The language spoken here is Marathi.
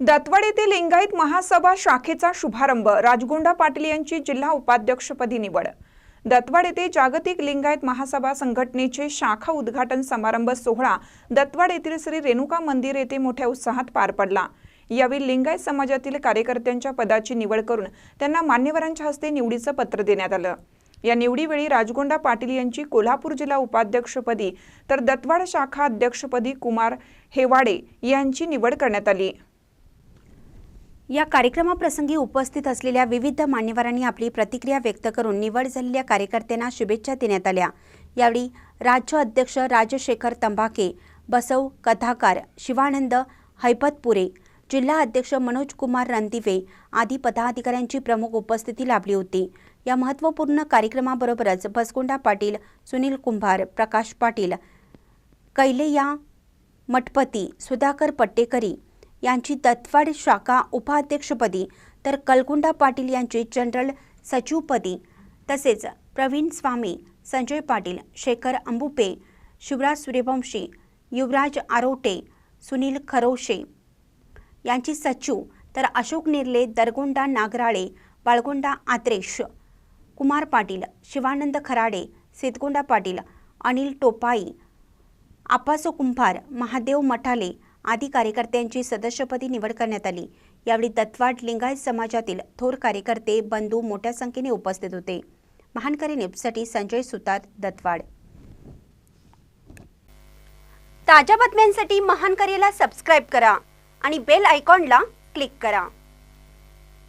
दत्तवाड येथे लिंगायत महासभा शाखेचा शुभारंभ. राजगोंडा पाटील यांची जिल्हा उपाध्यक्षपदी निवड. दत्तवाड येथे जागतिक लिंगायत महासभा संघटनेचे शाखा उद्घाटन समारंभ सोहळा दत्तवाड येथील श्री रेणुका मंदिर येथे मोठ्या उत्साहात पार पडला. यावेळी लिंगायत समाजातील कार्यकर्त्यांच्या पदाची निवड करून त्यांना मान्यवरांच्या हस्ते निवडीचं पत्र देण्यात आलं. या निवडीवेळी राजगोंडा पाटील यांची कोल्हापूर जिल्हा उपाध्यक्षपदी तर दत्तवाड शाखा अध्यक्षपदी कुमार हेवाडे यांची निवड करण्यात आली. या कार्यक्रमाप्रसंगी उपस्थित असलेल्या विविध मान्यवरांनी आपली प्रतिक्रिया व्यक्त करून निवड झालेल्या कार्यकर्त्यांना शुभेच्छा देण्यात आल्या. यावेळी राज्य अध्यक्ष राजशेखर तंबाके बसव कथाकार शिवानंद हैपतपुरे जिल्हा अध्यक्ष मनोज कुमार रणदिवे आदी पदाधिकाऱ्यांची प्रमुख उपस्थिती लाभली होती. या महत्त्वपूर्ण कार्यक्रमाबरोबरच बसगोंडा पाटील सुनील कुंभार प्रकाश पाटील कैलेया मठपती सुधाकर पट्टेकरी यांची दत्तवाड शाखा उपाध्यक्षपदी तर कलगुंडा पाटील यांची जनरल सचिवपदी तसेच प्रवीण स्वामी संजय पाटील शेखर अंबुपे शिवराज सूर्यवंशी युवराज आरोटे सुनील खरोशे यांची सचिव तर अशोक निर्ले दरगोंडा नागराळे बाळगोंडा आत्रेश कुमार पाटील शिवानंद खराडे सिद्धगोंडा पाटील अनिल टोपाई आपासो कुंभार महादेव मठाले आदी कार्यकर्त्यांची सदस्यपदी निवड करण्यात आली. यावेळी दत्तवाड लिंगायत समाजातील थोर कार्यकर्ते बंधू मोठ्या संख्येने उपस्थित होते. महानकरी न्यूजसाठी संजय सुतार दत्वाड ताज्या बातम्यांसाठी महानकरीला सबस्क्राईब करा आणि बेल आयकॉनला क्लिक करा.